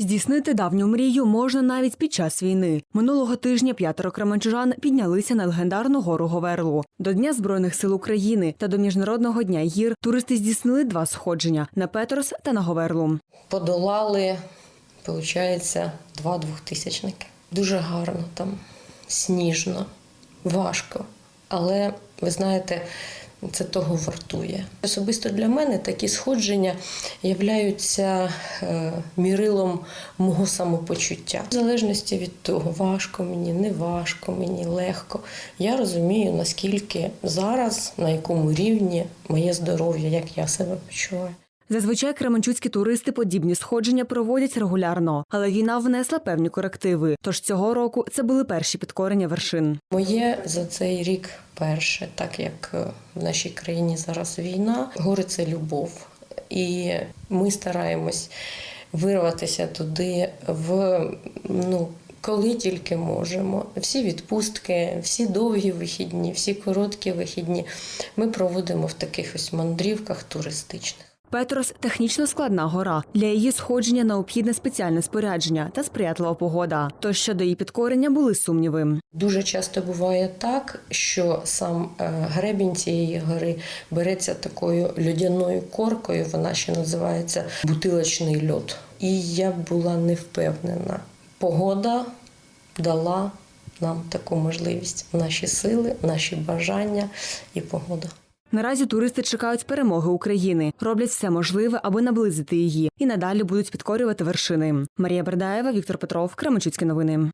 Здійснити давню мрію можна навіть під час війни. Минулого тижня п'ятеро кременчужан піднялися на легендарну гору Говерлу. До Дня Збройних сил України та до Міжнародного дня гір туристи здійснили два сходження на Петрос та на Говерлу. Подолали, виходить, два двохтисячники. Дуже гарно там, сніжно, важко. Але ви знаєте, це того вартує. Особисто для мене такі сходження являються е, мірилом мого самопочуття. В залежності від того, важко мені, не важко мені, легко. Я розумію, наскільки зараз, на якому рівні моє здоров'я, як я себе почуваю. Зазвичай кременчуцькі туристи подібні сходження проводять регулярно, але війна внесла певні корективи. Тож цього року це були перші підкорення вершин. Моє за цей рік перше, так як е, в нашій країні зараз війна, гори це любов. І ми стараємось вирватися туди в ну. Коли тільки можемо, всі відпустки, всі довгі вихідні, всі короткі вихідні ми проводимо в таких ось мандрівках туристичних. Петрос технічно складна гора. Для її сходження необхідне спеціальне спорядження та сприятлива погода. Тож щодо її підкорення були сумніви. Дуже часто буває так, що сам е, гребінь цієї гори береться такою льодяною коркою, вона ще називається бутилочний льод. І я була не впевнена. Погода дала нам таку можливість. Наші сили, наші бажання і погода. Наразі туристи чекають перемоги України, роблять все можливе, аби наблизити її, і надалі будуть підкорювати вершини. Марія Бердаєва, Віктор Петров, Кременчуцькі новини.